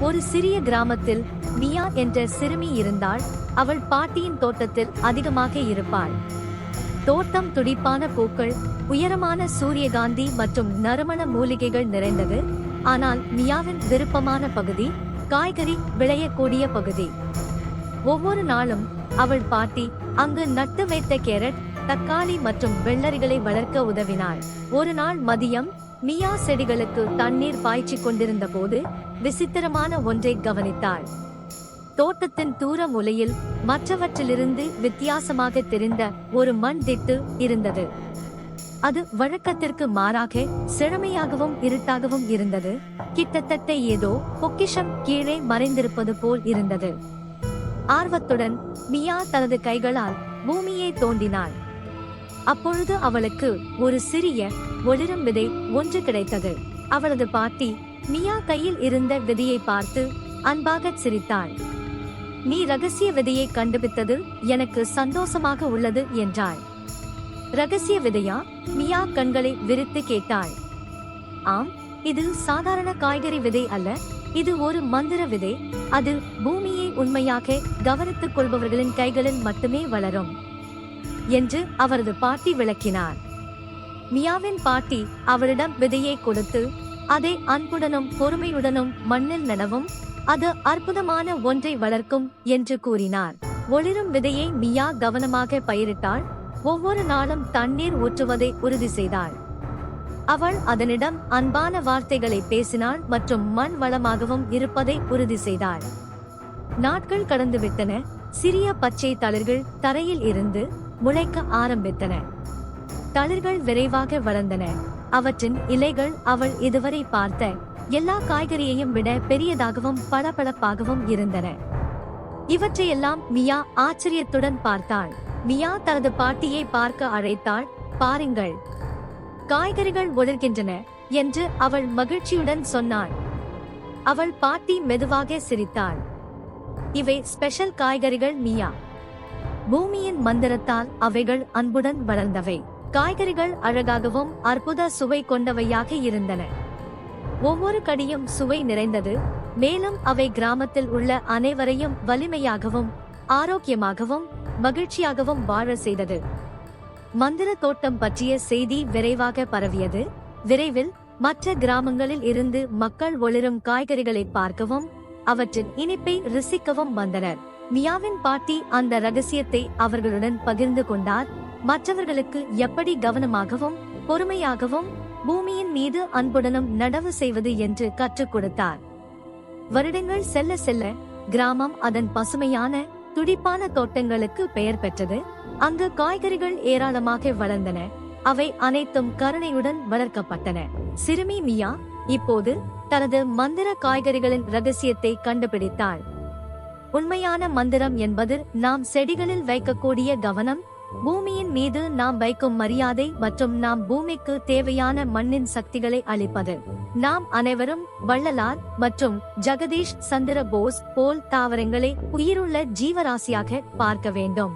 ஒரு சிறிய கிராமத்தில் மியா என்ற சிறுமி இருந்தாள் அவள் பாட்டியின் தோட்டத்தில் அதிகமாக இருப்பாள். தோட்டம் துடிப்பான பூக்கள் உயரமான சூரியகாந்தி மற்றும் நறுமண மூலிகைகள் நிறைந்தது. ஆனால் மியாவின் விருப்பமான பகுதி காய்கறி விளையக்கூடிய பகுதி. ஒவ்வொரு நாளும் அவள் பாட்டி அங்கு நட்டு வைத்த கேரட் தக்காளி மற்றும் வெள்ளரிகளை வளர்க்க உதவினாள். ஒரு நாள் மதியம் மியா செடிகளுக்கு தண்ணீர் பாய்ச்சி கொண்டிருந்த போது விசித்திரமான ஒன்றை கவனித்தாள். தோட்டத்தின் தூர மூலையில் மற்றவற்றிலிருந்து வித்தியாசமாக தெரிந்த ஒரு மண் திட்டு இருந்தது. அது வழக்கத்திற்கு மாறாக செழுமையாகவும் இருட்டாகவும் இருந்தது. கிட்டத்தட்ட ஏதோ பொக்கிஷம் கீழே மறைந்திருப்பது போல் இருந்தது. ஆர்வத்துடன் மியா தனது கைகளால் பூமியை தோண்டினாள். அப்பொழுது அவளுக்கு ஒரு சிறிய ஒளிரும் விதை ஒன்று கிடைத்தது. அவளது பாட்டி மியா கையில் இருந்த விதையை பார்த்து அன்பாக சிரித்தாள். நீ ரகசிய விதையை கண்டுபிடித்தது எனக்கு சந்தோஷமாக உள்ளது என்றாள். ரகசிய விதையா? மியா கண்களை விரித்து கேட்டாள். ஆம் இது சாதாரண காய்கறி விதை அல்ல. இது ஒரு மந்திர விதை. அது பூமியை உண்மையாக கவனித்துக் கொள்பவர்களின் கைகளில் மட்டுமே வளரும். என்று அவரது பாட்டி விளக்கினார். மியாவின் பாட்டி அவளிடம் விதையை கொடுத்து அதை அன்புடனும் பொறுமையுடனும் மண்ணில் நடவும் அது அற்புதமான ஒன்றை வளர்க்கும் என்று கூறினார். ஒளிரும் விதையை மியா கவனமாக பயிரிட்டாள். ஒவ்வொரு நாளும் தண்ணீர் ஊற்றுவதை உறுதி செய்தாள். அவள் அதனிடம் அன்பான வார்த்தைகளை பேசினாள் மற்றும் மண் வளமாகவும் இருப்பதை உறுதி செய்தாள். நாட்கள் கடந்துவிட்டன. சிறிய பச்சை தளிர்கள் தரையில் இருந்து முளைக்க ஆரம்பித்தன. தளிர்கள் விரைவாக வளர்ந்தன. அவற்றின் இலைகள் அவள் இதுவரை பார்த்த எல்லா காய்கறியையும் விட பெரியதாகவும் பளபளப்பாகவும் இருந்தன. இவற்றையெல்லாம் மியா ஆச்சரியத்துடன் பார்த்தாள். மியா தனது பாட்டியை பார்க்க அழைத்தாள் பாருங்கள் காய்கறிகள் ஒளிர்கின்றன என்று அவள் மகிழ்ச்சியுடன் சொன்னாள். அவள் பாட்டி மெதுவாக சிரித்தாள். இவை ஸ்பெஷல் காய்கறிகள் மியா. பூமியின் மந்திரத்தால் அவைகள் அன்புடன் வளர்ந்தவை. காய்கறிகள் அழகாகவும் அற்புத சுவை கொண்டவையாக இருந்தன. ஒவ்வொரு கடியும் சுவை நிறைந்தது. மேலும் அவை கிராமத்தில் உள்ள அனைவரையும் வலிமையாகவும் ஆரோக்கியமாகவும் மகிழ்ச்சியாகவும் வாழ செய்தது. மந்திர தோட்டம் பற்றிய செய்தி விரைவாக பரவியது. விரைவில் மற்ற கிராமங்களில் இருந்து மக்கள் ஒளிரும் காய்கறிகளை பார்க்கவும் அவற்றின் இனிப்பை ருசிக்கவும் வந்தனர். மியாவின் பாட்டி அந்த ரகசியத்தை அவர்களுடன் பகிர்ந்து கொண்டார். மற்றவர்களுக்கு எப்படி கவனமாகவும் பொறுமையாகவும் பூமியின் மீது அன்புடனும் நடவு செய்வது என்று கற்றுக் கொடுத்தார். வருடங்கள் செல்ல செல்ல கிராமம் அதன் பசுமையான துடிப்பான தோட்டங்களுக்கு பெயர் பெற்றது. அங்கு காய்கறிகள் ஏராளமாக வளர்ந்தன. அவை அனைத்தும் கருணையுடன் வளர்க்கப்பட்டன. சிறுமி மியா இப்போது தனது மந்திர காய்கறிகளின் ரகசியத்தை கண்டுபிடித்தாள். உண்மையான மந்திரம் என்பது நாம் செடிகளில் வைக்கக்கூடிய கவனம். பூமியின் மீது நாம் வைக்கும் மரியாதை மற்றும் நாம் பூமிக்கு தேவையான மண்ணின் சக்திகளை அளிப்பது. நாம் அனைவரும் வள்ளலார் மற்றும் ஜெகதீஷ் சந்திர போஸ் போல் தாவரங்களை உயிருள்ள ஜீவராசியாக பார்க்க வேண்டும்.